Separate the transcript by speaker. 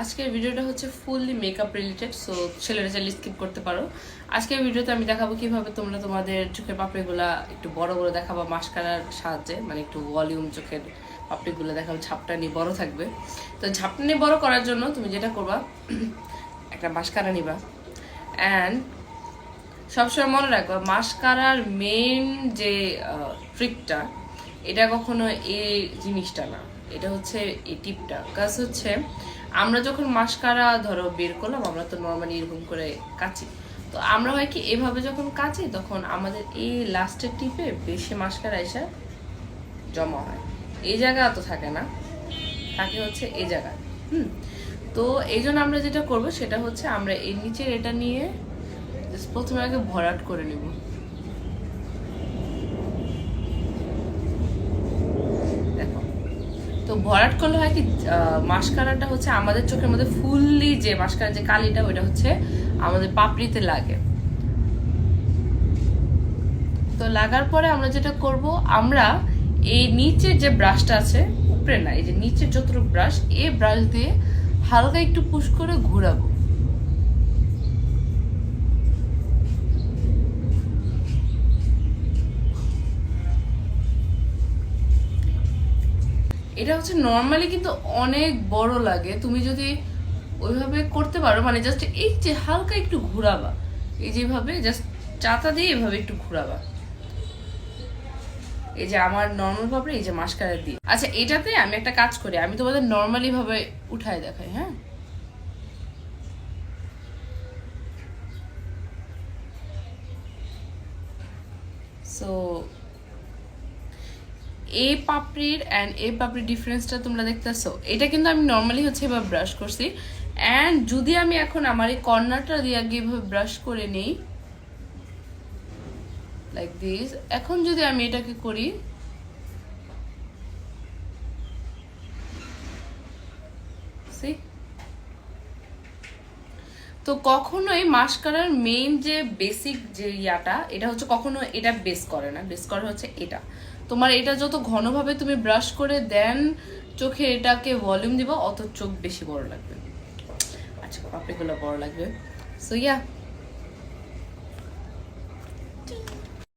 Speaker 1: আজকের ভিডিওটা হচ্ছে ফুললি মেকআপ রিলেটেড সো ছেলেরা চাইলে স্কিপ করতে পারো। আজকের ভিডিওতে আমি দেখাবো কীভাবে তোমরা তোমাদের চোখের পাপড়িগুলা একটু বড় বড় দেখাবো মাস্কারার সাহায্যে মানে একটু ভলিউম চোখের পাপড়িগুলো দেখাবো ঝাপটানি বড় থাকবে। তো ঝাপটানি বড় করার জন্য তুমি যেটা করবা, একটা মাস্কারা নিবা। অ্যান্ড সবসময় মনে রাখবা, মাস্কারার মেইন যে ট্রিকটা এটা কখনো এই জিনিসটা না। এটা হচ্ছে এই টিপটা। কাজ হচ্ছে, আমরা যখন মাস্কারা ধরো বের করলাম, আমরা তো নর্মালি এরকম করে কাচি। তো আমরা হয় কি, এভাবে যখন কাচি, তখন আমাদের এই লাস্টের টিপে বেশি মাস্কারা এসে জমা হয়। এই জায়গা তো থাকে না। থাকে হচ্ছে এই জায়গা। হুম? তো এই জন্য আমরা যেটা করব, সেটা হচ্ছে আমরা এর নিচের এটা নিয়ে প্রথমে আগে ভরাট করে নেব। তো ভরাট করলে হয় কি মাস্কারাটা হচ্ছে আমাদের চোখের মধ্যে ফুললি যে মাস্কারা, যে কালিটা, ওইটা হচ্ছে আমাদের পাপড়িতে লাগে। তো লাগার পরে আমরা যেটা করব, আমরা এই নিচের যে ব্রাশটা আছে, উপরে না, এই যে নিচের যতটুকু ব্রাশ এই ব্রাশ দিয়ে হালকা একটু পুশ করে ঘোরাবো। এটা হচ্ছে নর্মালি কিন্তু অনেক বড় লাগে। তুমি যদি ওইভাবে করতে পারো মানে জাস্ট এই যে হালকা একটু ঘোরাবা, এই যেভাবে জাস্ট চাতা দিয়ে এভাবে একটু ঘোরাবা। এই যে আমার নর্মাল ভাবে, এই যে মাস্কারা দিয়ে। আচ্ছা এটাতে আমি একটা কাজ করি, আমি তোমাদের নর্মালি ভাবে উঠায় দেখাই হ্যাঁ? সো এই পাপড়ির অ্যান্ড এ পাপড়ির ডিফারেন্সটা তোমরা দেখতেছো এটা কিন্তু আমি নর্মালি হচ্ছে এবার ব্রাশ করছি অ্যান্ড যদি আমি এখন আমার এই কর্নারটা দিয়ে আগে এভাবে ব্রাশ করে নেই লাইক দিস এখন যদি আমি এটাকে করি, See? তো কখনোই মাস্কারার মেইন যে বেসিক যে ইয়াটা, এটা হচ্ছে কখনো এটা বেস করে না। বেস করে হচ্ছে এটা। তোমার এটা যত ঘনভাবে তুমি ব্রাশ করে দেন চোখে এটাকে ভলিউম দিব, অত চোখ বেশি বড় লাগবে আচ্ছা বড় লাগবে। So yeah